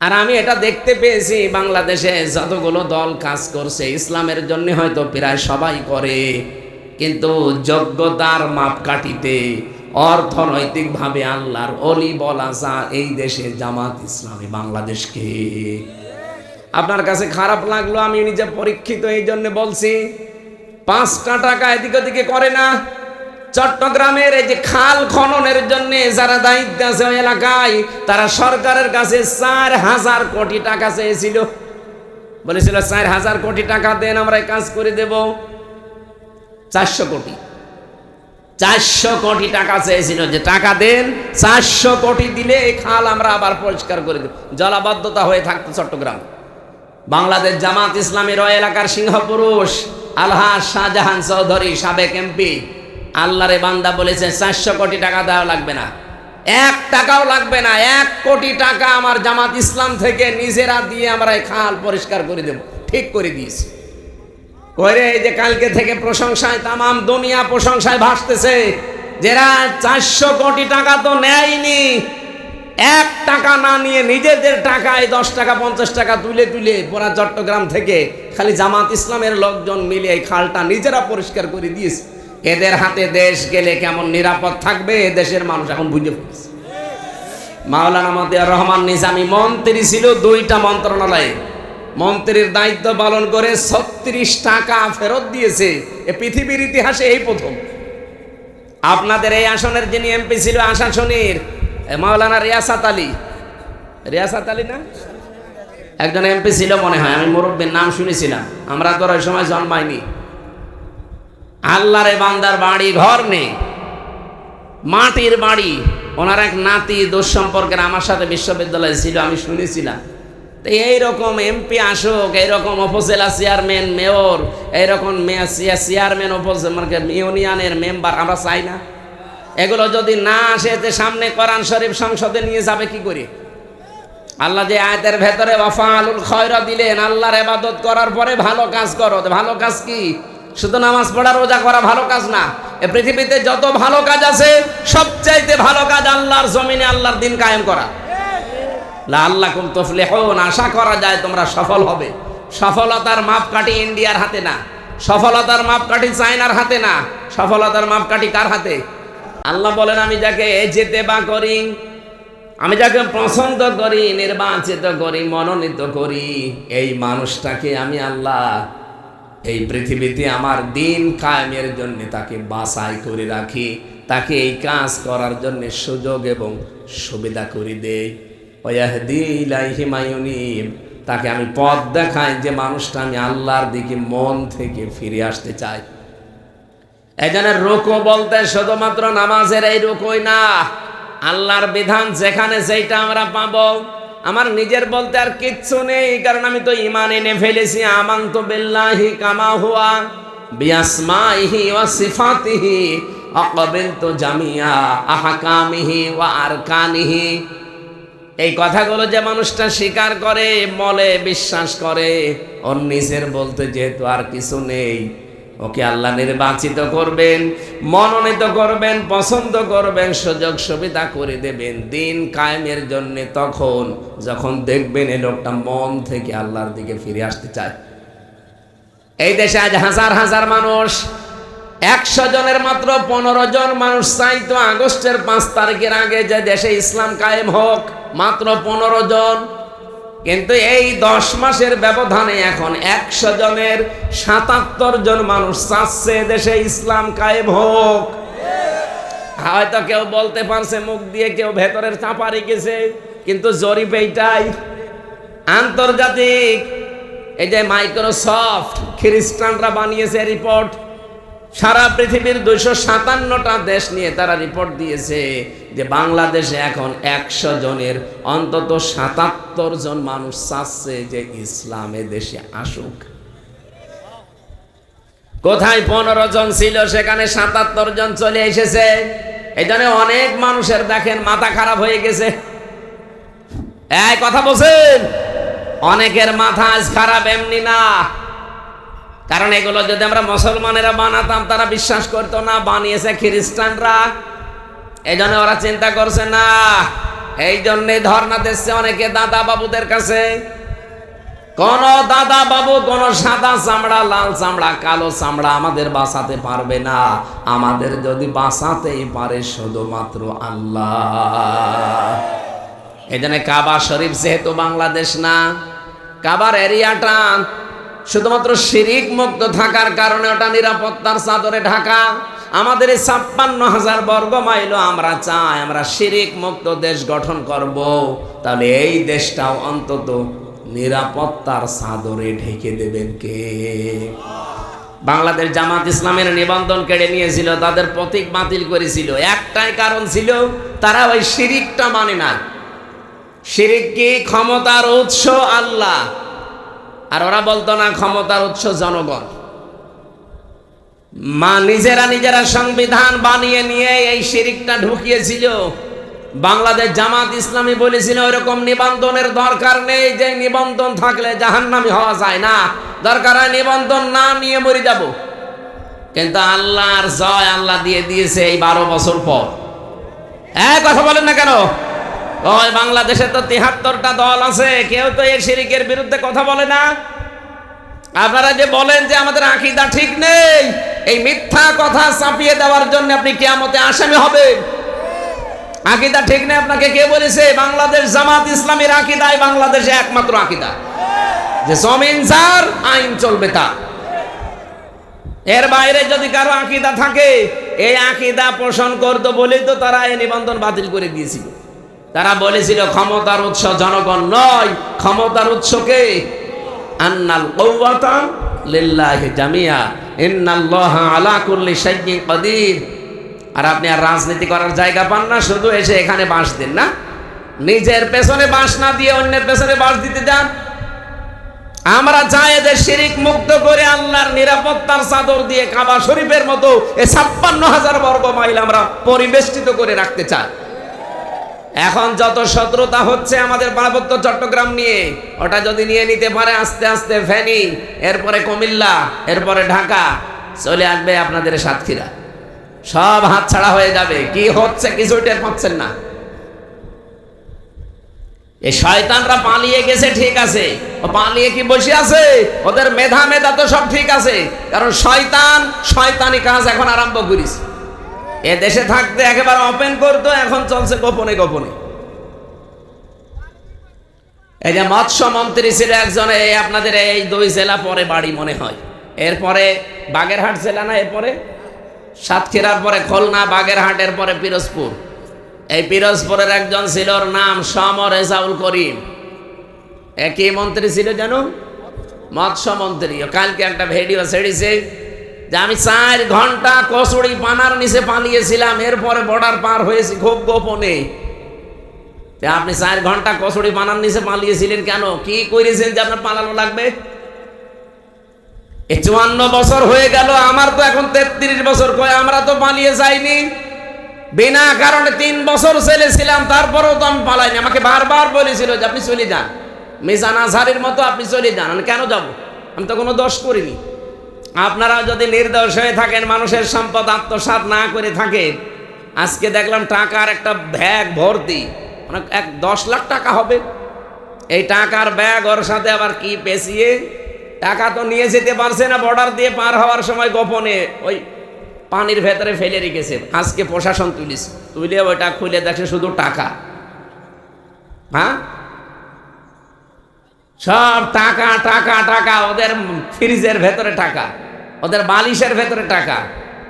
আর আমি এটা দেখতে পেয়েছি, বাংলাদেশে যতগুলো দল কাজ করছে, ইসলামের জন্য হয়তো প্রায় সবাই করে। কিন্তু যোগ্যতার মাপকাঠিতে, অর্থনৈতিকভাবে আল্লাহর অলি বলা যা এই দেশে জামাত ইসলামী বাংলাদেশকে। আপনার কাছে খারাপ লাগল, আমি নিজে পরীক্ষিত এই জন্য বলছি, পাঁচটা টাকা এদিক ওদিকে করে না। চট্টগ্রামের এই যে খাল খননের জন্য যারা দায়িত্ব আছে এলাকায়, তারা সরকারের কাছে চার হাজার কোটি টাকা চেয়েছিল। বলেছিল, চার হাজার কোটি টাকা দেন, আমরা কাজ করে দেব। চারশো কোটি। চারশো কোটি টাকা চেয়েছিল যে টাকা দেন, চারশো কোটি দিলে এই খাল আমরা আবার পরিষ্কার করে দেব। জলাবদ্ধতা হয়ে থাকতো চট্টগ্রাম। বাংলাদেশ জামাত ইসলামের এলাকার সিংহপুরুষ আলহাজ শাহজাহান চৌধুরী, সাবেক এমপি। আল্লাহরে বান্দা বলেছে, চারশো কোটি টাকা দেওয়া লাগবে না। এক টাকাও লাগবে না, এক কোটি টাকা আমার জামাত ইসলাম থেকে নিজেরা দিয়ে আমরা এই খাল পরিষ্কার করে দেব। ঠিক করে দিয়েছি। করে এই যে কালকে থেকে প্রশংসায় তামাম দুনিয়া প্রশংসায় ভাসতেছে, যারা চারশো কোটি টাকা তো নেয়নি, এক টাকা না নিয়ে নিজেদের টাকায় দশ টাকা, পঞ্চাশ টাকা তুলে তুলে পুরা চট্টগ্রাম থেকে খালি জামাত ইসলামের লোকজন মিলে এই খালটা নিজেরা পরিষ্কার করে দিয়েছে। এদের হাতে দেশ গেলে কেমন নিরাপদ থাকবে? দেশের মানুষ এখন বুঝে ফেলেছে। মাওলানা মতিয়ার রহমান নিজামী মন্ত্রী ছিল দুইটা মন্ত্রণালয়ে। মন্ত্রীর দায়িত্ব পালন করে ছত্রিশ টাকা ফেরত দিয়েছে। এ পৃথিবীর ইতিহাসে এই প্রথম। আপনাদের এই আসনের যিনি এমপি ছিল আশাসনীর মাওলানা রিয়াসাত আলী। রিয়াসাত আলী না? একজন এমপি ছিল মনে হয়, আমি মুরব্বীর নাম শুনেছিলাম। আমরা তো ওই সময় জন্মাইনি। আল্লাহরে বান্দার বাড়ি, ঘর নেই। মাটির বাড়ি। ওনার এক নাতি দুঃসম্পর্কের আমার সাথে বিশ্ববিদ্যালয়ে ছিল, আমি শুনেছিলাম। তো এইরকম এমপি আসুক, এইরকম উপজেলা চেয়ারম্যান, মেয়র, এইরকম চেয়ারম্যান উপজেলা ইউনিয়নের মেম্বার, আমরা চাই না। এগুলো যদি না আসে তে সামনে কোরআন শরীফ সংসদে নিয়ে যাবে কি করে? আল্লাহ যে আয়তের ভেতরে, ওয়াফালুল খয়রা দিলেন, আল্লাহর এবাদত করার পরে ভালো কাজ করো। ভালো কাজ কি? শুধু নামাজ পড়া, রোজা করা ভালো কাজ না। এ পৃথিবীতে যত ভালো কাজ আছে, সবচাইতে ভালো কাজ আল্লাহর জমিনে আল্লাহর দিন কায়েম করা। আল্লাহ কুম তফলে হন আশা করা যায় তোমরা সফল হবে। সফলতার মাপকাঠি ইন্ডিয়ার হাতে না। সফলতার মাপকাঠি চায়নার হাতে না। সফলতার মাপকাঠি কার হাতে? আল্লাহ বলেন, আমি যাকে যেতে বা করি, আমি যাকে পছন্দ করি, নির্বাচিত করি, মনোনীত করি, এই মানুষটাকে আমি আল্লাহ এই পৃথিবীতে আমার দিন কায়েমের জন্য তাকে বাছাই করে রাখি, তাকে এই কাজ করার জন্য সুযোগ এবং সুবিধা করে দেই। ওয়াহদিলাইহিমায়ুনিম তাকে আমি পথ দেখাই যে মানুষটা আমি আল্লাহর দিকে মন থেকে ফিরে আসতে চাই। এখানে রোকো বলতে শুধুমাত্র নামাজের এই রোকোই না, আল্লাহর বিধান যেখানে যেটা আমরা পাবো। আমার নিজের বলতে আর কিচ্ছু নেই, কারণ আমি তো ইমান এনে ফেলেছি। আমাং তো বেল্লাহি কামা হুয়া বিয়াসমাইহি ওয়া সিফাতিহি আকাবিল তো জামিয়া আহকামিহি ওয়া আরকানিহি। এই কথাগুলো যে মানুষটা স্বীকার করে, মলে বিশ্বাস করে, ওর নিজের বলতে যেহেতু আর কিছু নেই ওকে আল্লাহ নির্বাচিত করবেন, মনোনীত করবেন, পছন্দ করবেন, সুযোগ সুবিধা করে দেবেন। দিন কায়েমের জন্য তখন যখন দেখবেন এই লোকটা মন থেকে আল্লাহর দিকে ফিরে আসতে চায়। এই দেশে আজ হাজার হাজার মানুষ, একশো জনের মাত্র পনেরো জন মানুষ চাইতো আগস্টের পাঁচ তারিখের আগে যে দেশে ইসলাম কায়েম হোক, মাত্র পনেরো জন কিন্তু এই দশ মাসের ব্যবধানে এখন একশো জনের সাতাত্তর জন মানুষ চাচ্ছে দেশে ইসলাম কায়েম হোক। হয়তো কেউ বলতে পারছে, মুখ দিয়ে কেউ ভেতরের চাপা রেখেছে, কিন্তু জরিপ এইটাই। আন্তর্জাতিক এই যে মাইক্রোসফট খ্রিস্টানরা বানিয়েছে রিপোর্ট সারা পৃথিবীর দুইশো সাতান্নটা দেশ নিয়ে তারা রিপোর্ট দিয়েছে যে বাংলাদেশে এখন একশো জনের অন্তত সাতাত্তর জন মানুষ চাচ্ছে যে ইসলামে দেশে আসুক। কোথায় পনেরো জন ছিল, সেখানে সাতাত্তর জন চলে এসেছে। এই জন্য অনেক মানুষের দেখেন মাথা খারাপ হয়ে গেছে। এই কথা বলছেন? অনেকের মাথা আজ খারাপ, এমনি না। কারণ এগুলো যদি আমরা মুসলমানেরা বানাতাম, তারা বিশ্বাস করতো না, বানিয়েছে খ্রিস্টানরা। এই জন্য ওরা চিন্তা করছে, না এই জন্যে ধর্ণা দিচ্ছে অনেকে দাদা বাবুদের কাছে। কোন দাদা বাবু, কোন সাদা চামড়া, লাল চামড়া, কালো চামড়া আমাদের বাঁচাতে পারবে না। আমাদের যদি বাঁচাতেই পারে শুধুমাত্র আল্লাহ। এই জন্য কাবা শরীফ যেহেতু বাংলাদেশ না, কাবার এরিয়াটা শুধুমাত্র শিরিক মুক্ত থাকার কারণে ওটা নিরাপত্তার চাদরে ঢাকা। আমাদের এই ছাপ্পান্ন হাজার বর্গ মাইল আমরা চাই, আমরা শিরিক মুক্ত দেশ গঠন করব। তাহলে এই দেশটাও অন্তত নিরাপত্তার চাদরে ঢেকে দেবেন কে? বাংলাদেশ জামাত ইসলামের নিবন্ধন কেড়ে নিয়েছিল, তাদের প্রতীক বাতিল করেছিল। একটাই কারণ ছিল, তারা ওই শিরিকটা মানে না শিরিক কি? ক্ষমতার উৎস আল্লাহ। আর ওরা বলতো না, ক্ষমতার উৎস জনগণ। মা নিজেরা নিজেরা সংবিধান বানিয়ে নিয়ে এই শিরিকটা ঢুকিয়েছিল। বাংলাদেশ জামাত ইসলামী বলেছিল ওরকম নিবন্ধনের দরকার নেই, যে নিবন্ধন থাকলে জাহান্নামি হওয়া যায় না। দরকার হয় নিবন্ধন না নিয়ে মরে যাব। কিন্তু আল্লাহর জয় আল্লাহ দিয়ে দিয়েছে এই বারো বছর পর। হ্যাঁ কথা বলেন না কেন? ওই বাংলাদেশে তো তিহাত্তরটা দল আছে, কেউ তো এই শিরিকের বিরুদ্ধে কথা বলে না। আপনারা যে বলেন যে আমাদের আকিদা ঠিক নেই, এই মিথ্যা কথা চাপিয়ে দেওয়ার জন্য আপনি কেয়ামতে আসামি হবেন। আকিদা ঠিক নেই, আপনাকে কে বলেছে? বাংলাদেশ জামাত ইসলামের আকিদায় বাংলাদেশে একমাত্র আকিদা। যে জমিন যার, আইন চলবে তা এর বাইরে যদি কারও আকিদা থাকে, এই আকিদা পোষণ করতো বলেই তো তারা এই নিবন্ধন বাতিল করে দিয়েছিল। তারা বলেছিল, ক্ষমতার উৎস জনগণ নয়। ক্ষমতার শাইইন কাদির। আর আপনি রাজনীতি করার জায়গা পান না, শুধু এসে এখানে বাঁশ দেন, না? নিজের পেছনে বাঁশ না দিয়ে অন্যের পেছনে বাঁশ দিতে আমরা চাই শিরিক মুক্ত করে আল্লাহর নিরাপত্তার চাদর দিয়ে কাবা শরীফের মতো ছাপ্পান্ন হাজার বর্গ মাইল আমরা পরিবেষ্টিত করে রাখতে চাই। এখন যত শত্রুতা হচ্ছে আমাদের পার্বত্য চট্টগ্রাম নিয়ে, ওটা যদি নিয়ে নিতে পারে আস্তে আস্তে ফেনী, এরপরে কুমিল্লা, এরপরে ঢাকা, চলে আসবে আপনাদের সাতক্ষীরা। সব হাতছাড়া হয়ে যাবে, কি হচ্ছে কিছু টের পাচ্ছেন না। এই শয়তানরা পালিয়ে গেছে, ঠিক আছে। ও পালিয়ে কি বসে আছে? ওদের মেধা মেধা তো সব ঠিক আছে। কারণ শয়তান, শয়তানি কাজ এখন আরম্ভ করিস। এ দেশে থাকতে একেবারে ওপেন করতো এখন চলছে গোপনে গোপনে। এই যে মৎস্য মন্ত্রী ছিল একজন, এই আপনাদের এই দুই জেলা পরে বাড়ি মনে হয়। এরপরে বাগেরহাট জেলা না এরপরে? সাতক্ষীরার পরে খুলনা বাগেরহাটের পরে পিরোজপুর। এই পিরোজপুরের একজন ছিল ওর নাম সমর রেজাউল করিম। একই মন্ত্রী ছিল যেন? মৎস্য মন্ত্রী কালকে একটা ভিডিও ছেড়েছে। যে আমি চার ঘণ্টা কচুরি পানার নিচে পালিয়েছিলাম, এরপরে বর্ডার পার হয়েছি খুব গোপনে। আপনি চার ঘণ্টা কচুরি পানার নিচে পালিয়েছিলেন কেন? কি করেছেন যে আপনার পালানো লাগবে? চুয়ান্ন বছর হয়ে গেল, আমার তো এখন তেত্রিশ বছর, কয় আমরা তো পালিয়ে যাইনি। বিনা কারণে তিন বছর ছেলেছিলাম তারপরেও তো আমি পালাইনি। আমাকে বারবার বলেছিল যে আপনি চলে যান। মিজান আজহারের মতো আপনি চলে যান, আমি কেন যাব? আমি তো কোনো দোষ করিনি। আপনারা যদি নির্দোষ হয়ে থাকেন, মানুষের সম্পদ আত্মসাৎ না করে থাকেন আজকে দেখলাম টাকার একটা ব্যাগ ভর্তি। মানে এক দশ লাখ টাকা হবে। এই টাকার ব্যাগ ওর সাথে আবার কি পেঁচিয়ে? টাকা তো নিয়ে যেতে পারছে না বর্ডার দিয়ে পার হওয়ার সময় গোপনে ওই পানির ভেতরে ফেলে রেখেছে। আজকে প্রশাসন তুলিস তুলে ওইটা খুলে দেখে শুধু টাকা। হ্যাঁ? সব টাকা টাকা টাকা ওদের ফ্রিজের ভেতরে টাকা, ওদের বালিশের ভেতরে টাকা,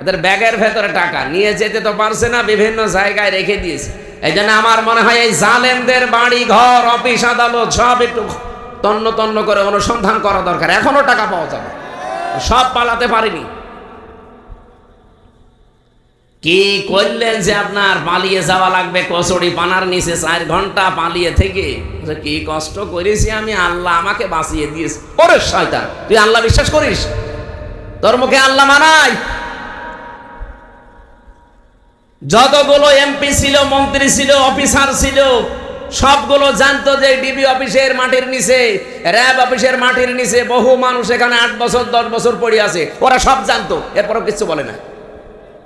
ওদের ব্যাগের ভেতরে টাকা। নিয়ে যেতে তো পারছে না, বিভিন্ন জায়গায় রেখে দিয়েছে। এই জন্য আমার মনে হয় এই জালেমদের বাড়ি, ঘর, অফিস, আদালত সব একটু তন্ন তন্ন করে অনুসন্ধান করা দরকার। এখনও টাকা পাওয়া যাবে। সব পালাতে পারিনি। কি করলেন যে আপনার পালিয়ে যাওয়া লাগবে? কচুরি পানার নিচে চার ঘণ্টা পালিয়ে থেকে। কি কষ্ট করেছি আমি? আল্লাহ আমাকে বাঁচিয়ে দিয়েছে। ওরে শয়তান, তুই আল্লাহ বিশ্বাস করিস? তোর মুখে আল্লাহ মানাই যতগুলো এমপি ছিল, মন্ত্রী ছিল, অফিসার ছিল, সবগুলো জানতো যে ডিবি অফিসের মাটির নিচে, র্যাব অফিসের মাটির নিচে বহু মানুষ এখানে আট বছর, দশ বছর পড়ে আছে। ওরা সব জানতো, এরপরও কিছু বলে না।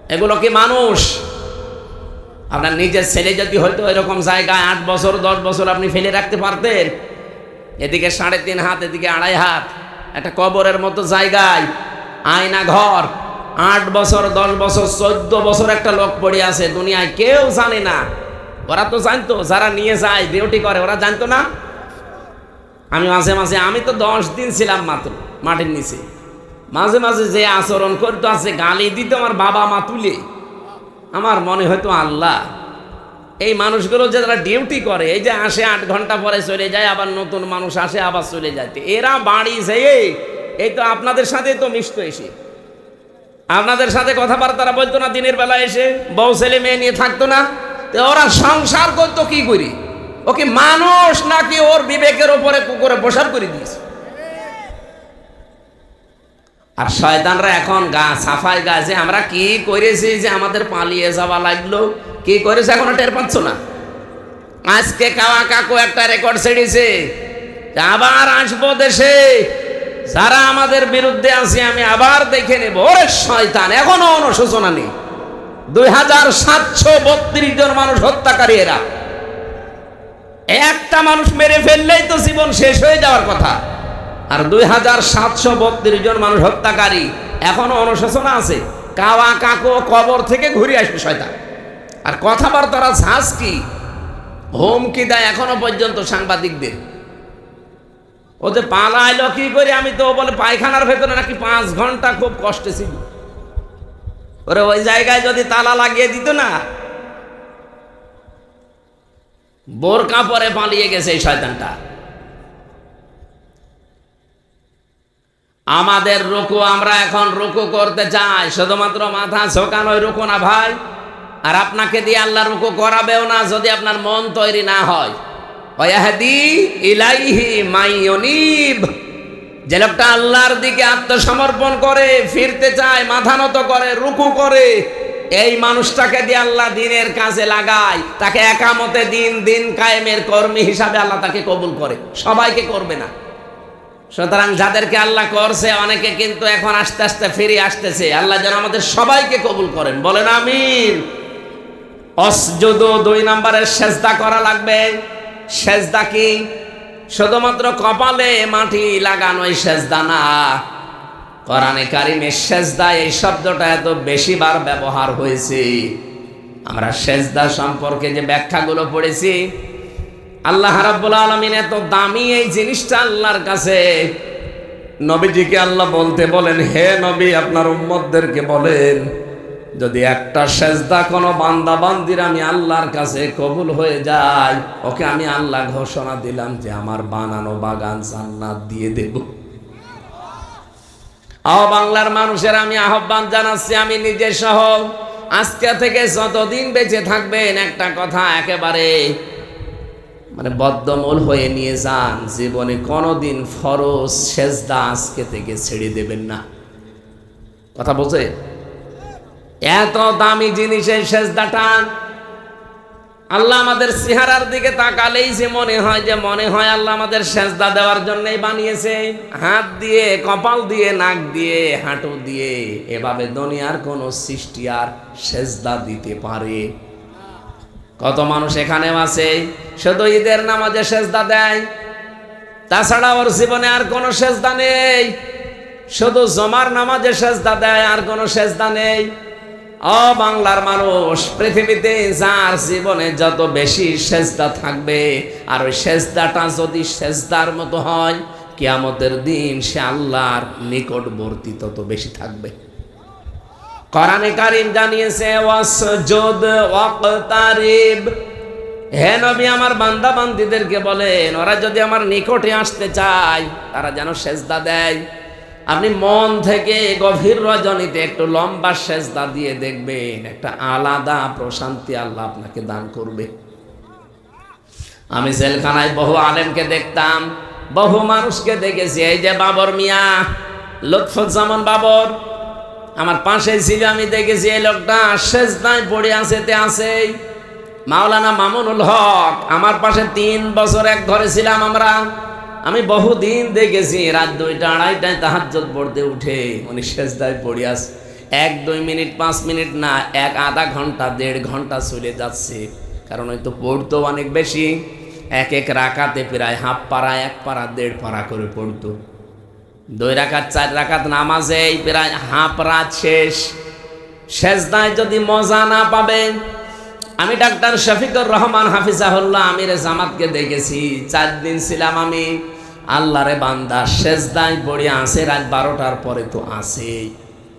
এগুলো কি মানুষ? আপনার নিজের ছেলে যদি হয়তো এরকম জায়গায় আট বছর, দশ বছর আপনি ফেলে রাখতে পারতেন, এদিকে সাড়ে তিন হাত, এদিকে আড়াই হাত, একটা কবরের মতো জায়গায়, আয়না ঘর, আট বছর, দশ বছর, চোদ্দ বছর একটা লোক পড়ে আছে, দুনিয়ায় কেউ জানে না। ওরা তো জানতো, যারা নিয়ে যায় ডিউটি করে, ওরা জানতো না? আমি মাঝে মাঝে, আমি তো দশ দিন ছিলাম মাত্র, মাটির নিচে। মাঝে মাঝে যে আচরণ করতো আছে, গালি দিত আমার বাবা মা তুলে। আমার মনে হয়তো আল্লাহ, এই মানুষগুলো যে যারা ডিউটি করে, এই যে আসে আট ঘণ্টা পরে চলে যায়, আবার নতুন মানুষ আসে, আবার চলে যায়। এরা বাড়ি যেয়ে, এই তো আপনাদের সাথে তো মিশতো এসে। আপনাদের সাথে কথাবার্তা বলতো না, দিনের বেলা এসে বউ ছেলে মেয়ে নিয়ে থাকতো না। তো ওরা সংসার করতো কি করি? ওকে মানুষ নাকি ওর বিবেকের ওপরে কুকুরে বসার করে দিয়েছে। আর শয়তানরা এখন গা সাফাই গাছে আমরা কি করেছি যে আমাদের পালিয়ে যাওয়া লাগল? কি করেছে এখনও টের পাচ্ছ না? আজকে কাওয়া কাকু একটা রেকর্ড ছেড়েছে আবার আসব দেশে। যারা আমাদের বিরুদ্ধে আছে, আমি আবার দেখে নেব। ওরে শয়তান, এখনও অনুশোচনা নেই। দুই হাজার সাতশো বত্রিশ জন মানুষ হত্যাকারী এরা। একটা মানুষ মেরে ফেললেই তো জীবন শেষ হয়ে যাওয়ার কথা। আর দুই হাজার সাতশো বত্রিশ জন মানুষ হত্যাকারী। এখনও অনুশোচনা আছে। কাওয়া কাকো কবর থেকে ঘুরে আসবে শয়তান। আর কথাবার্তারা ঝাঁস কি? হুমকি দেয় এখনও পর্যন্ত সাংবাদিকদের। ও যে পালাইলো কি করে? আমি তো বলে পায়খানার ভেতরে নাকি পাঁচ ঘণ্টা খুব কষ্টে ছিল। ওরে ওই জায়গায় যদি তালা লাগিয়ে দিত না, বোরকা পরে পালিয়ে গেছে এই শয়তানটা। আমাদের রুকু, আমরা এখন রুকু করতে চাই। শুধুমাত্র মাথা ঝোকানোই রুকু না ভাই। আর আপনাকে দিয়ে আল্লাহ রুকু করাবেও না যদি আপনার মন তৈরি না হয়। যে লোকটা আল্লাহর দিকে আত্মসমর্পণ করে, ফিরতে চায়, মাথা নত করে, রুকু করে, এই মানুষটাকে দিয়ে আল্লাহ দিনের কাজে লাগায়। তাকে একামতে দিন দিন কায়েমের কর্মী হিসাবে আল্লাহ তাকে কবুল করে। সবাইকে করবে না। সুতরাং যাদেরকে আল্লাহ করছে, অনেকে কিন্তু এখন আস্তে আস্তে ফিরে আসতেছে। আল্লাহ যেন আমাদের সবাইকে কবুল করেন। বলেন আমিন। অসজুদ দুই নম্বরের সেজদা করা লাগবে। সেজদা কি? শুধুমাত্র কপালে মাটি লাগানো লাগানোই সেজদা না। কোরআনে কারিমে সেজদা, এই শব্দটা এত বেশিবার ব্যবহার হয়েছে। আমরা সেজদা সম্পর্কে যে ব্যাখ্যাগুলো পড়েছি আল্লাহ রাব্বুল আলামিন এত দামি এই জিনিসটা আল্লাহর কাছে। নবীজিকে আল্লাহ বলতে বলেন, হে নবী, আপনার উম্মতদেরকে বলেন, যদি একটা সেজদা কোনো বান্দা বান্দির আমি আল্লাহর কাছে কবুল হয়ে যায়, ওকে আমি আল্লাহ ঘোষণা দিলাম যে আমার বানানো বাগান জান্নাত দিয়ে দেব। আহ বাংলার মানুষের আমি আহ্বান জানাচ্ছি, আমি নিজে সহ। আজকে থেকে যতদিন বেঁচে থাকবেন, একটা কথা একেবারে মানে বদ্ধমূল হয়ে নিয়ে যান। জীবনে কোনোদিন ফরজ সেজদা আজকে থেকে ছেড়ে দেবেন না। কথা বলছে? এত দামি জিনিসের সেজদাটা আল্লাহ আমাদের চেহারার দিকে তাকালেই যে মনে হয় যে মনে হয় আল্লাহ আমাদের সেজদা দেওয়ার জন্যই বানিয়েছে। হাত দিয়ে, কপাল দিয়ে, নাক দিয়ে, হাঁটু দিয়ে, এভাবে দুনিয়ার কোনো সৃষ্টি আর সেজদা দিতে পারে। কত মানুষ এখানেও আছে, শুধু ঈদের নামাজে সেজদা দেয়। তাছাড়া ওর জীবনে আর কোনো সেজদা নেই। শুধু জমার নামাজে সেজদা দেয়, আর কোনো সেজদা নেই। ও বাংলার মানুষ, পৃথিবীতে যার জীবনে যত বেশি সেজদা থাকবে, আর ওই সেজদাটা যদি সেজদার মতো হয়, কিয়ামতের দিন সে আল্লাহর নিকটবর্তী তত বেশি থাকবে। কোরআনে কারিম জানিয়েছে, ওয়াসজুদ ওয়াকতারিব। হে নবী, আমার বান্দা বান্দিদেরকে বলেন, ওরা যদি আমার নিকটে আসতে চায়, তারা যেন সেজদা দেয়। আপনি মন থেকে গভীর রজনীতে একটু লম্বা সেজদা দিয়ে দেখবেন, একটা আলাদা প্রশান্তি আল্লাহ আপনাকে দান করবে। আমি জেলখানায় বহু আলেমকে দেখতাম, বহু মানুষকে দেখেছি। এই যে বাবর মিয়া, লুৎফুজ্জামান বাবর আমার পাশে ছিল, আমি দেখেছি এই লোকটা সেজদায় পড়ে আছে, তে আছে। মাওলানা মামুনুল হক, আমার পাশে তিন বছর এক ঘরে ছিলাম আমরা। আমি বহুদিন দেখেছি, রাত দুইটা, আড়াইটায় তাহার তাহাজ্জত পড়তে উঠে, উনি সেজদায় পড়ে আছে এক, দুই মিনিট, পাঁচ মিনিট না, এক আধা ঘণ্টা, দেড় ঘণ্টা চলে যাচ্ছে। কারণ ওই তো পড়তো অনেক বেশি। এক এক রাকাতে প্রায় হাফ পাড়া, এক পাড়া, দেড় পাড়া করে পড়তো। দুই রাকাত, চার রাকাত নামাজেই প্রায় হাফ রাত শেষ। শেষদায় যদি মজা না পাবেন আমি ডাক্তার শফিকুর রহমান হাফিজাহুল্লাহ আমির জামাতকে দেখেছি, চার দিন ছিলাম আমি। আল্লাহরে বান্দা শেষদায় পড়ে আসে, রাত বারোটার পরে তো আসে।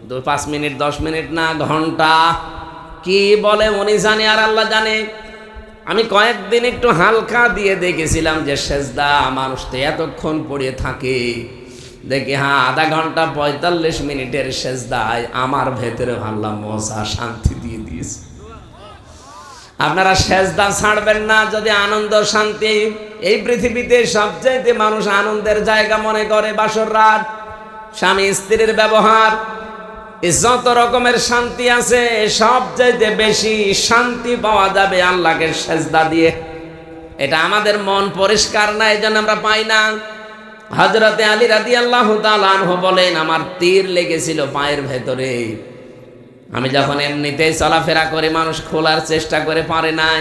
দুই পাঁচ মিনিট, দশ মিনিট না, ঘণ্টা। কি বলে উনি জানে আর আল্লাহ জানে। আমি কয়েকদিন একটু হালকা দিয়ে দেখেছিলাম যে সেজদা মানুষ তো এতক্ষণ পড়ে থাকে। দেখি হ্যাঁ আধা ঘণ্টা পঁয়তাল্লিশ মিনিটের সেজদায় আমার ভেতরে ভাবলাম মজা শান্তি দিয়ে দিয়েছে। আপনারা সেজদা ছাড়বেন না, যদি আনন্দ শান্তি। এই পৃথিবীতে সবচাইতে মানুষ আনন্দের জায়গা মনে করে বাসর রাত। স্বামী স্ত্রীর ব্যবহার, যত রকমের শান্তি আছে, সবচাইতে বেশি শান্তি পাওয়া যাবে আল্লাহকে সেজদা দিয়ে। এটা আমাদের মন পরিষ্কার না এই জন্য আমরা পাই না। হজরতে আলী রাদি আল্লাহ বলেন, আমার তীর লেগেছিল পায়ের ভেতরে। আমি যখন এমনিতেই চলাফেরা করে মানুষ খোলার চেষ্টা করে পারে নাই,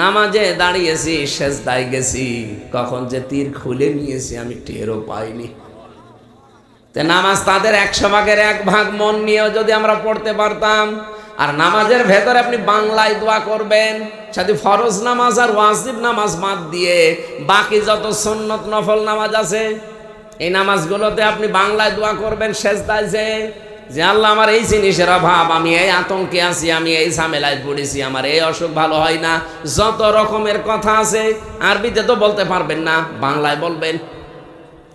নামাজে দাঁড়িয়েছি শেষ দায় গেছি। কখন যে তীর খুলে নিয়েছি আমি টেরও পাইনি। তে নামাজ তাদের একশো ভাগের এক ভাগ মন নিয়েও যদি আমরা পড়তে পারতাম আর নামাজের ভেতরে আপনি বাংলায় দোয়া করবেন, সাথে ফরজ নামাজ আর ওয়াজিব নামাজ বাদ দিয়ে বাকি যত সন্নত নফল নামাজ আছে, এই নামাজগুলোতে আপনি বাংলায় দোয়া করবেন শেষ দায় যে আল্লাহ আমার এই জিনিসের অভাব, আমি এই আতঙ্কে আছি, আমি এই ঝামেলায় পড়েছি, আমার এই অসুখ ভালো হয় না, যত রকমের কথা আছে, আরবিতে তো বলতে পারবেন না, বাংলায় বলবেন।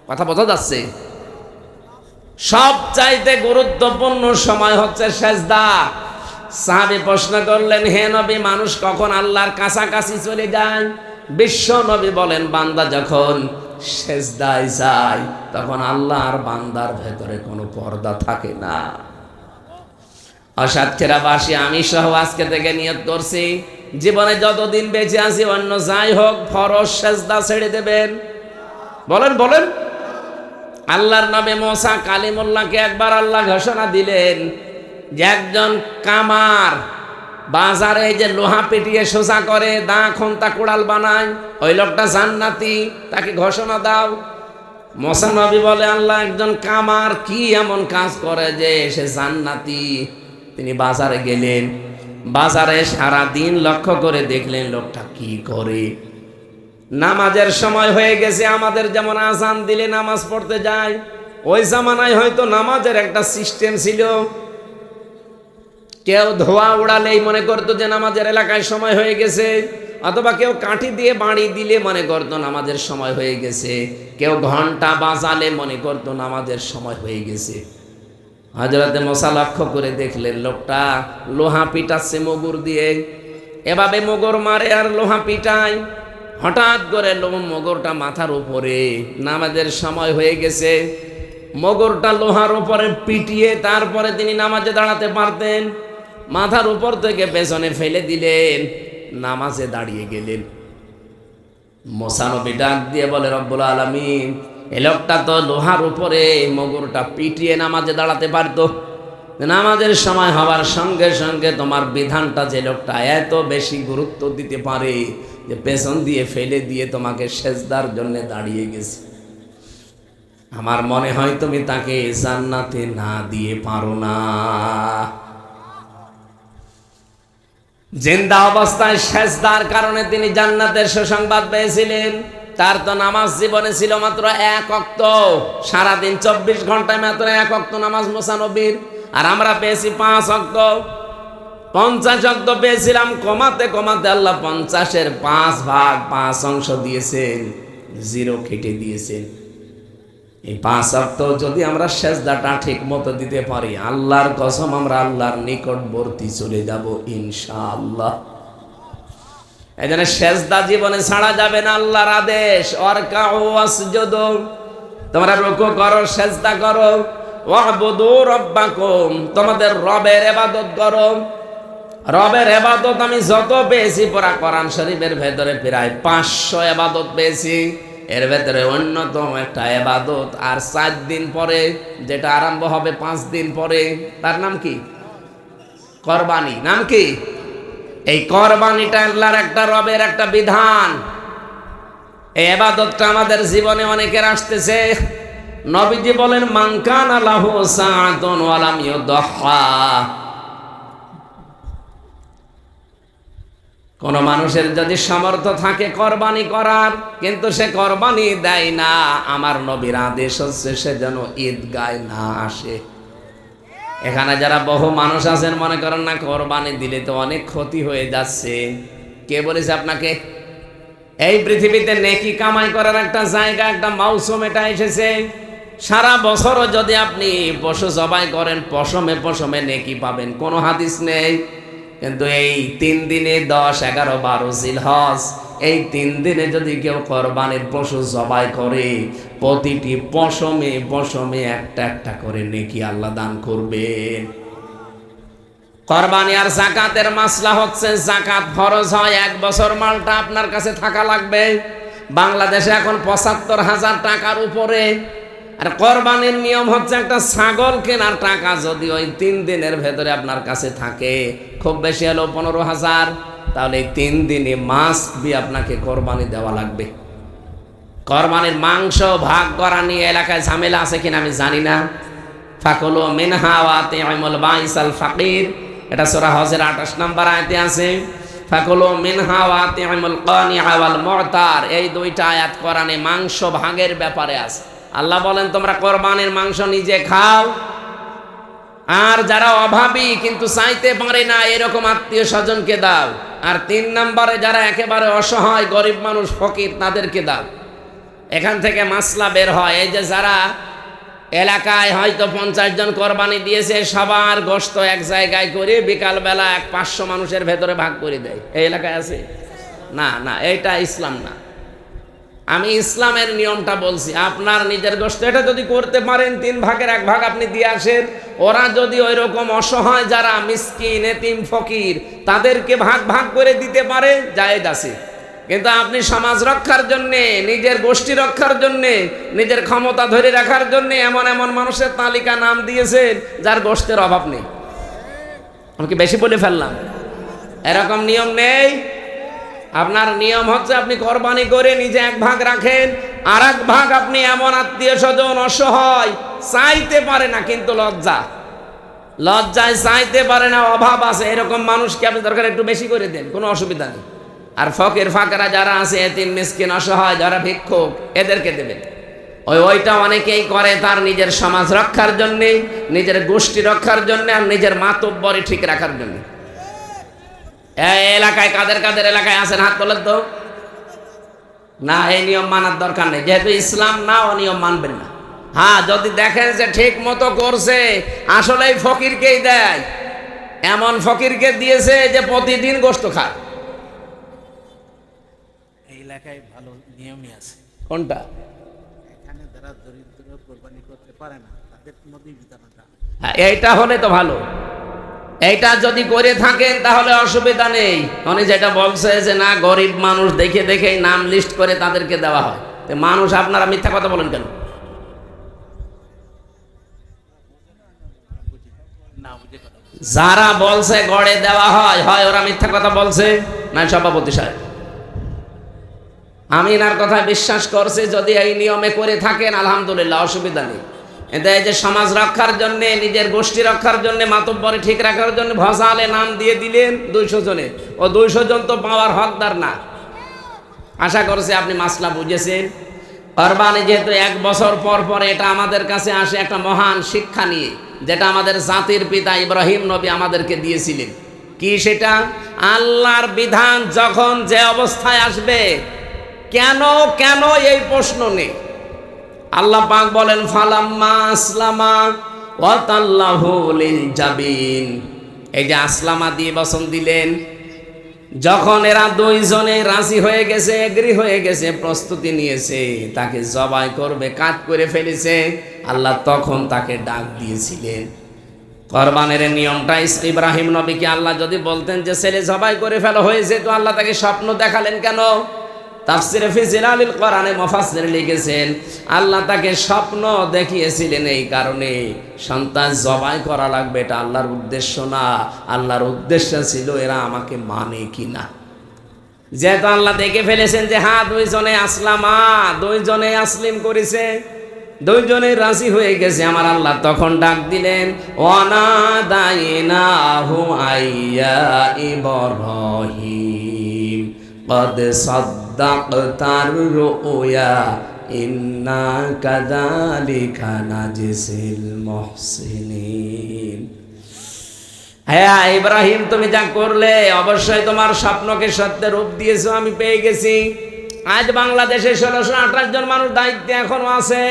কথা বোঝা যাচ্ছে? সব চাইতে গুরুত্বপূর্ণ সময় হচ্ছে সেজদা। সাহাবি প্রশ্ন করলেন, হে নবী, মানুষ কখন আল্লাহর কাছাকাছি চলে যায়? বিশ্ব নবী বলেন, বান্দা যখন সেজদায় যায়, তখন আল্লাহর বান্দার ভেতরে কোনো পর্দা থাকে না। আমি সহ আজকে থেকে করছি, জীবনে যতদিন বেঁচে আছি, অন্য যাই হোক, ফরজ সেজদা ছেড়ে দেবেন। বলেন বলেন। আল্লাহর নামে মোসা কালিমুল্লাহকে একবার আল্লাহ ঘোষণা দিলেন যে একজন কামার বাজারে যে লোহা পেটিয়ে সোজা করে দা খন্তা কোড়াল বানায়, ওই লোকটা জান্নাতি, তাকে ঘোষণা দাও। মোসা নবী বলে, আল্লাহ একজন কামার কি এমন কাজ করে যে সে জান্নাতি? তিনি বাজারে গেলেন, বাজারে সারা দিন লক্ষ্য করে দেখলেন লোকটা কি করে। নামাজের সময় হয়ে গেছে, আমাদের যেমন আজান দিলে নামাজ পড়তে যায়, ওই জামানায় হয়তো নামাজের একটা সিস্টেম ছিল কেউ ধোয়া উড়ালেই মনে করতো যে নামাজের এলাকায় সময় হয়ে গেছে, অথবা কেউ কাঠি দিয়ে বাড়ি দিলে মনে করতো নামাজের সময় হয়ে গেছে, কেউ ঘণ্টা বাজালে মনে করতো নামাজের সময় হয়ে গেছে। হজরতে মশা লক্ষ্য করে দেখলেন লোকটা লোহা পিটাচ্ছে মগুর দিয়ে, এভাবে মগর মারে আর লোহা পিটায়। হঠাৎ করে লোম মগরটা মাথার উপরে নামাজের সময় হয়ে গেছে, মগরটা লোহার উপরে পিটিয়ে তারপরে তিনি নামাজে দাঁড়াতে পারতেন। মাথার উপর থেকে পেছনে ফেলে দিলেন, নামাজে দাঁড়িয়ে গেলেন। মোসানবী ডাক দিয়ে বলে, রব্বুল আলমিন, এ লোকটা তো লোহার উপরে মগরটা পিটিয়ে নামাজে দাঁড়াতে পারতো। নামাজের সময় হওয়ার সঙ্গে সঙ্গে তোমার বিধানটা যে লোকটা এত বেশি গুরুত্ব দিতে পারে যে পেছন দিয়ে ফেলে দিয়ে তোমাকে সেজদার জন্য দাঁড়িয়ে গেছে। আমার মনে হয় তুমি তাকে জান্নাতে না দিয়ে পারো না। জিন্দা অবস্থায় সেজদার কারণে তিনি জান্নাতের সুসংবাদ পেয়েছিলেন। তার তো নামাজ জীবনে ছিল মাত্র এক অক্ত সারাদিন চব্বিশ ঘন্টায় মাত্র এক অক্ত নামাজ মোসানবীর আর আমরা পেয়েছি পাঁচ অক্ত পঞ্চাশ অক্ত পেয়েছিলাম, কমাতে কমাতে আল্লাহ পঞ্চাশের পাঁচ ভাগ পাঁচ অংশ দিয়েছেন। জিরো খেটে দিয়েছেন। এই পাঁচ অক্ত যদি আমরা সেজদাটা ঠিক মতো দিতে পারি, আল্লাহর কসম আমরা আল্লাহর নিকটবর্তী চলে যাব ইনশাআল্লাহ। এই সেজদা জীবনে ছাড়া যাবে না আল্লাহর আদেশ। তোমরা রুকু করো, সেজদা করো। ওয়াবুদু রব্বাকুম, তোমাদের রবের এবাদত করো। রবের এবাদত আমি যত পেয়েছি পড়া কোরআন শরীফের ভেতরে প্রায় পাঁচশো এবাদত পেয়েছি। এর ভেতরে অন্যতম একটা এবাদত। আর চার দিন পরে, যেটা আরম্ভ হবে পাঁচ দিন পরে, তার নাম কি? করবানি। নাম কি? এই করবানিটা আল্লাহর একটা রবের একটা বিধান। এই এবাদতটা আমাদের জীবনে অনেকের আসতেছে। নবীজি বলেন মাংকান আল্লাহ সাআতুন ওয়ালাম ইউদহা কোন মানুষের যদি সামর্থ্য থাকে কোরবানি করার, কিন্তু সে কোরবানি দেয় না। আমার নবীর আদেশ হচ্ছে সে যেন ঈদগায় না আসে। এখানে যারা বহু মানুষ আছেন, মনে করেন না, কোরবানি দিলে তো অনেক ক্ষতি হয়ে যাচ্ছে। কে বলেছে আপনাকে? এই পৃথিবীতে নেকি কামাই করার একটা জায়গা, একটা মৌসুম এটা এসেছে। সারা বছরও যদি আপনি পশু জবাই করেন, পশমে পশমে নেকি পাবেন। কোনো হাদিস নেই। কিন্তু এই তিন দিনে দশ, এগারো, বারো জিল হজ এই তিন দিনে যদি কেউ কোরবানির পশু জবাই করে, প্রতিটি পশমে পশমে একটা একটা করে নেকি আল্লাহ দান করবে। কোরবানি আর জাকাতের মাসলা হচ্ছে, জাকাত ফরজ হয়, এক বছর মালটা আপনার কাছে থাকা লাগবে। বাংলাদেশে এখন পঁচাত্তর হাজার টাকার উপরে আর কোরবানির নিয়ম হচ্ছে একটা ছাগল কেনার টাকা যদি ওই তিন দিনের ভেতরে আপনার কাছে থাকে, খুব বেশি হলো পনেরো হাজার, তাহলে এই তিন দিনে মাস বি আপনাকে কোরবানি দেওয়া লাগবে। কোরবানির মাংস ভাগ করা নিয়ে এলাকায় ঝামেলা আছে কিনা আমি জানি না। ফাকলো মিনহা ওয়াতে আমল বাইসাল ফাকির, এটা সূরা হজের 28 নম্বর আয়াতে আছে। ফাকলো মিনহা ওয়াতে আমল কানি আওয়াল মুতার, এই দুইটা আয়াত কোরআনে মাংস ভাগের ব্যাপারে আছে। আল্লাহ বলেন, তোমরা কোরবানির মাংস নিজে খাও। আর যারা অভাবী কিন্তু চাইতে পারে না, এরকম আত্মীয় স্বজনকে দাও। আর তিন নম্বরে, যারা একেবারে অসহায়, গরিব মানুষ, ফকির, তাদেরকে দাও। এখান থেকে মাসলা বের হয়। এই যে যারা এলাকায় হয়তো পঞ্চাশ জন কোরবানি দিয়েছে, সবার গোস্ত এক জায়গায় করে বিকালবেলা এক পাঁচশো মানুষের ভেতরে ভাগ করে দেয়। এই এলাকায় আছে? না না, এইটা ইসলাম না। আমি ইসলামের নিয়মটা বলছি, আপনার নিজের গোষ্ঠ, এটা যদি করতে পারেন, তিন ভাগের এক ভাগ আপনি দিয়ে আসেন। ওরা যদি ওই রকম অসহায় যারা মিসকিন, এতিম, ফকির, তাদেরকে ভাগ ভাগ করে দিতে পারে, জায়েজ আছে। কিন্তু আপনি সমাজ রক্ষার জন্যে, নিজের গোষ্ঠী রক্ষার জন্যে, নিজের ক্ষমতা ধরে রাখার জন্যে এমন এমন মানুষের তালিকা নাম দিয়েছেন, যার গোষ্ঠের অভাব নেই। আমি কি বেশি বলে ফেললাম? এরকম নিয়ম নেই? আপনার নিয়ম হচ্ছে আপনি কোরবানি করে নিজে এক ভাগ রাখেন আর এক ভাগ আপনি এমন আত্মীয় স্বজন অসহায় চাইতে পারে না, কিন্তু লজ্জা। লজ্জায় চাইতে পারে না, অভাব আছে, এরকম মানুষকে আপনি দরকার একটু বেশি করে দেন, কোনো অসুবিধা নেই। আর ফকের, ফাঁকেরা যারা আছে, এতিম, মিসকিন, অসহায়, যারা ভিক্ষুক, এদেরকে দেবেন। ওই ওইটা অনেকেই করে তার নিজের সমাজ রক্ষার জন্যে, নিজের গোষ্ঠী রক্ষার জন্যে আর নিজের মাতব্বরি ঠিক রাখার জন্য। এলাকায় কাদের কাদের এলাকায় আছেন? হাত তোলেন তো। না এই নিয়ম মানার দরকার নেই। যেহেতু ইসলাম না ও নিয়ম মানবেন না। হ্যাঁ যদি দেখেন যে ঠিক মতো করছে আসলে ফকিরকেই দেয়। এমন ফকিরকে দিয়েছে যে প্রতিদিন গোস্ত খায়। এই এলাকায় ভালো নিয়মই আছে। কোনটা? এখানে যারা দরিদ্র কোরবানি করতে পারে না তাদের মধ্যেই বিতরণটা হ্যাঁ এইটা হলে তো ভালো। এইটা যদি করে থাকেন তাহলে অসুবিধা নেই। উনি যেটা বলছে যে না, গরিব মানুষ দেখে দেখে নাম লিস্ট করে তাদেরকে দেওয়া হয়। মানুষ আপনারা মিথ্যা কথা বলেন কেন। যারা বলছে গড়ে দেওয়া হয় হয় ওরা মিথ্যা কথা বলছে? না, সভাপতি সাহেব। আমি এনার কথা বিশ্বাস করছি, যদি এই নিয়মে করে থাকেন, আলহামদুলিল্লাহ, অসুবিধা নেই। কিন্তু এই যে সমাজ রক্ষার জন্য, নিজের গোষ্ঠী রক্ষার জন্য, মাতব্বরে ঠিক রাখার জন্য ভসালে নাম দিয়ে দিলেন দুইশো জনের ও দুইশো জন তো পাওয়ার হকদার না। আশা করছে আপনি মাসলা বুঝেছেন। কোরবানি যেহেতু এক বছর পর পর এটা আমাদের কাছে আসে একটা মহান শিক্ষা নিয়ে, যেটা আমাদের জাতির পিতা ইব্রাহিম নবী আমাদেরকে দিয়েছিলেন। কি সেটা? আল্লাহর বিধান যখন যে অবস্থায় আসবে, কেন কেন এই প্রশ্ন নেই? আল্লাহ পাক বলেন, ফালাম্মা আসলামা ওয়াতাল্লাহু লিল জাবিন। এই যে আসলামা দিয়ে বসন দিলেন। যখন এরা দুইজনে রাজি হয়ে গেছে, এগ্রি হয়ে গেছে, প্রস্তুতি নিয়েছে, তাকে জবাই করবে কাট করে ফেলেছে, আল্লাহ তখন তাকে ডাক দিয়েছিলেন। কোরবানের নিয়মটা ইব্রাহিম নবীকে আল্লাহ যদি বলতেন যে, ছেলে জবাই করে ফেলা হয়েছে তো আল্লাহ তাকে স্বপ্ন দেখালেন কেন? তাফসিরে ফি কোরআনে মুফাসসির লিখেছেন, আল্লাহ তাকে স্বপ্ন দেখিয়েছিলেন এই কারণে। সন্তান জবাই করা লাগবে, এটা আল্লাহর উদ্দেশ্য না। আল্লাহর উদ্দেশ্য ছিল এরা আমাকে মানে যেহেতু আল্লাহ দেখে ফেলেছেন যে হ্যাঁ দুইজনে আসলামা দুইজনে আসলিম করেছে, দুইজনে রাজি হয়ে গেছে। আমার আল্লাহ তখন ডাক দিলেন অনাদাইনাহু আইয়া ইব্রাহিম। قد صدقت الرؤيا إنا كذلك نجزي المحسنين হ্যাঁ ইব্রাহিম তুমি যা করলে অবশ্যই তোমার স্বপ্নকে সত্যের রূপ দিয়েছো আমি পেয়ে গেছি আজ বাংলাদেশে ষোলোশো আঠাশ জন মানুষ দায়িত্বে এখনো আছে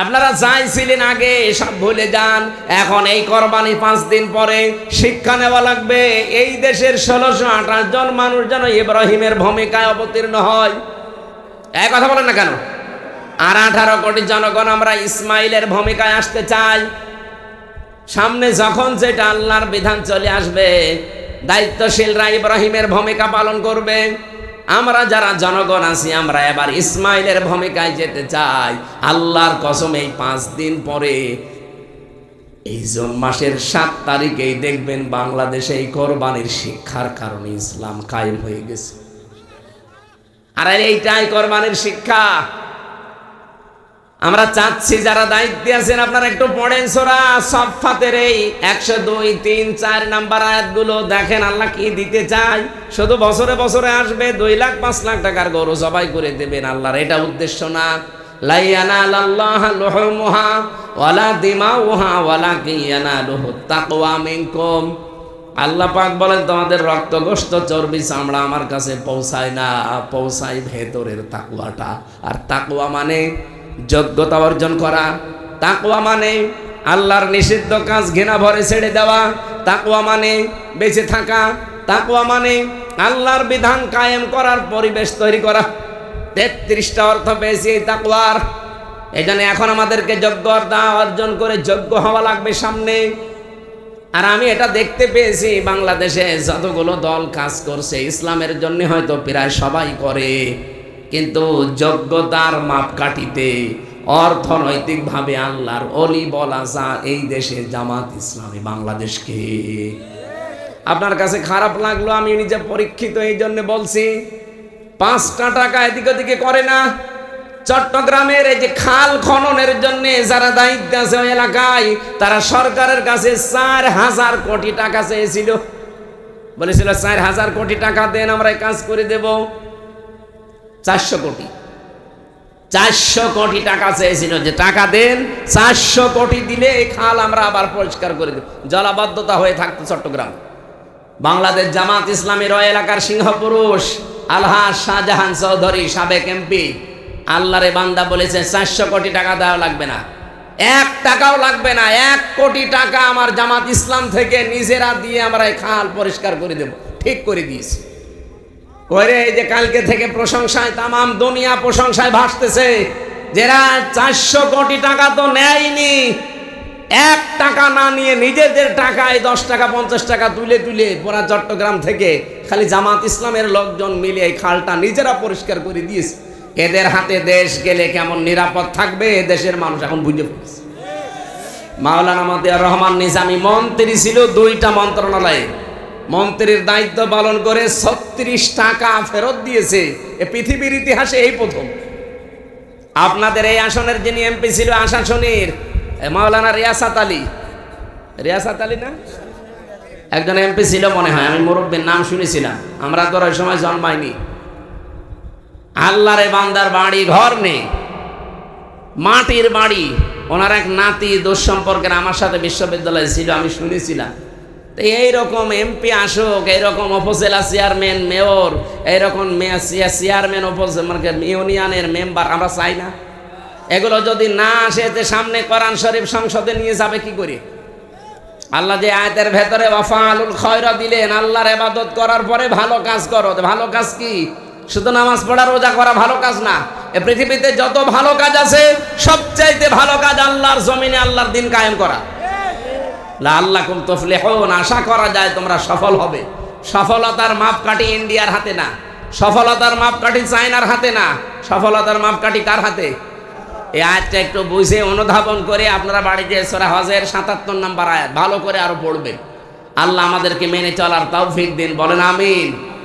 আপনারা চাইছিলেন আগে, সব ভুলে যান। এখন এই কোরবানি পাঁচ দিন পরে শিক্ষা নেওয়া লাগবে। এই দেশের ষোলোশো আঠাশ জন মানুষ যেন ইব্রাহিমের ভূমিকায় অবতীর্ণ হয়। এক কথা বলেন না কেন? আর আঠারো কোটি জনগণ আমরা ইসমাইলের ভূমিকায় আসতে চাই। সামনে যখন যেটা আল্লাহর বিধান চলে আসবে, দায়িত্বশীলরা ইব্রাহিমের ভূমিকা পালন করবে। আমরা যারা জনগণ আছি, আমরা এবার ইসমাইলের ভূমিকায় যেতে চাই। আল্লাহর কসম, এই পাঁচ দিন পরে, এই জুন মাসের সাত তারিখেই দেখবেন বাংলাদেশে এই কোরবানির শিক্ষার কারণে ইসলাম কায়েম হয়ে গেছে। আর এইটাই কোরবানির শিক্ষা। আমরা চাচ্ছি যারা দায়িত্বে আছেন, আপনারা একটু পড়েন সোরা সফাতের এই একশো দুই, তিন, চার নাম্বার আয়াতগুলো। দেখেন আল্লাহ কি দিতে চায়? শুধু বছরে বছরে আসবে, দুই লাখ, পাঁচ লাখ টাকার গরু জবাই করে দেবেন আল্লাহর। এটা উদ্দেশ্য না। লাইয়ানা আল্লাহ লোহমুহা, ওয়ালা দিমাউহা ওয়ালা কিয়ানা লোহ তাকওয়া মিনকুম। আল্লাহ পাক বলেন, তোমাদের রক্তগোস্ত চর্বি চামড়া আমার কাছে পৌঁছায় না। পৌঁছায় ভেতরের তাকুয়াটা আর তাকুয়া মানে যোগ্যতা অর্জন করা তাকুয়া মানে আল্লাহর নিষিদ্ধ কাজ ঘৃণা ভরে ছেড়ে দেওয়া তাকুয়া মানে বেঁচে থাকা তাকুয়া মানে আল্লাহর বিধান কায়েম করার পরিবেশ তৈরি করা। তেত্রিশটা অর্থ পেয়েছি এই তাকুয়ার এই জন্য এখন আমাদেরকে যোগ্যতা অর্জন করে যোগ্য হওয়া লাগবে সামনে। আর আমি এটা দেখতে পেয়েছি, বাংলাদেশে যতগুলো দল কাজ করছে, ইসলামের জন্য হয়তো প্রায় সবাই করে। কিন্তু যোগ্যতার মাপকাঠিতে অর্থনৈতিকভাবে আল্লাহর অলি বলা যা এই দেশে জামাত ইসলামী বাংলাদেশকে। আপনার কাছে খারাপ লাগল, আমি নিজে পরীক্ষিত এই জন্য বলছি, পাঁচটা টাকা এদিক ওদিকে করে না। চট্টগ্রামের এই যে খাল খননের জন্য যারা দায়িত্ব আছে ওই এলাকায়, তারা সরকারের কাছে চার হাজার কোটি টাকা চেয়েছিল। বলেছিল, চার হাজার কোটি টাকা দেন, আমরা কাজ করে দেব। চারশো কোটি। চারশো কোটি টাকা চেয়েছিল যে টাকা দেন, চারশো কোটি দিলে এই খাল আমরা আবার পরিষ্কার করে দেব। জলাবদ্ধতা হয়ে থাকতো চট্টগ্রাম। বাংলাদেশ জামাত ইসলামের ওই এলাকার সিংহপুরুষ আলহাজ শাহজাহান চৌধুরী, সাবেক এমপি। আল্লাহরে বান্দা বলেছে, চারশো কোটি টাকা দেওয়া লাগবে না। এক টাকাও লাগবে না। এক কোটি টাকা আমার জামাত ইসলাম থেকে নিজেরা দিয়ে আমরা এই খাল পরিষ্কার করে দেব। ঠিক করে দিয়েছি। ওরে, এই যে কালকে থেকে প্রশংসায়, তামাম দুনিয়া প্রশংসায় ভাসতেছে। যারা চারশো কোটি টাকা তো নেয়নি, এক টাকা না নিয়ে নিজেদের টাকায় দশ টাকা, পঞ্চাশ টাকা তুলে তুলে পুরা চট্টগ্রাম থেকে খালি জামাত ইসলামের লোকজন মিলে এই খালটা নিজেরা পরিষ্কার করে দিয়েছে। এদের হাতে দেশ গেলে কেমন নিরাপদ থাকবে? দেশের মানুষ এখন বুঝে ফেলেছে। মাওলানা মতিয়ার রহমান নিজামী মন্ত্রী ছিল দুইটা মন্ত্রণালয়ে। মন্ত্রীর দায়িত্ব পালন করে ছত্রিশ টাকা ফেরত দিয়েছে। এ পৃথিবীর ইতিহাসে এই প্রথম। আপনাদের এই আসনের যিনি এমপি ছিল আশাসনের মাওলানা রিয়াসাত আলী। রিয়াসাত আলী না? একজন এমপি ছিল মনে হয়, আমি মুরব্বীর নাম শুনেছিলাম। আমরা তো ওই সময় জন্মাইনি। আল্লাহরে বান্দার বাড়ি, ঘর নেই। মাটির বাড়ি। ওনার এক নাতি দোষ সম্পর্কের আমার সাথে বিশ্ববিদ্যালয়ে ছিল, আমি শুনেছিলাম। তো এইরকম এমপি আসুক, এইরকম উপজেলা চেয়ারম্যান, মেয়র, এইরকম চেয়ারম্যান উপজেলা ইউনিয়নের মেম্বার, আমরা চাই না। এগুলো যদি না আসে যে সামনে কোরআন শরীফ সংসদে নিয়ে যাবে কি করে? আল্লাহ যে আয়তের ভেতরে ওয়াফালুল খয়রা দিলেন, আল্লাহর এবাদত করার পরে ভালো কাজ করো। ভালো কাজ কি? শুধু নামাজ পড়া, রোজা করা ভালো কাজ না। এ পৃথিবীতে যত ভালো কাজ আছে, সবচাইতে ভালো কাজ আল্লাহর জমিনে আল্লাহর দিন কায়েম করা। আল্লাহ তফলেহন তফলে হন আশা করা যায় তোমরা সফল হবে। সফলতার মাপকাঠি ইন্ডিয়ার হাতে না। সফলতার মাপকাঠি চায়নার হাতে না। সফলতার মাপকাঠি কার হাতে? এই আয়টা একটু বুঝে অনুধাবন করে আপনারা বাড়িতে সোরা হজের সাতাত্তর নম্বর আয়াত ভালো করে আরও পড়বেন। আল্লাহ আমাদেরকে মেনে চলার তৌফিক দিন, বলেন আমিন।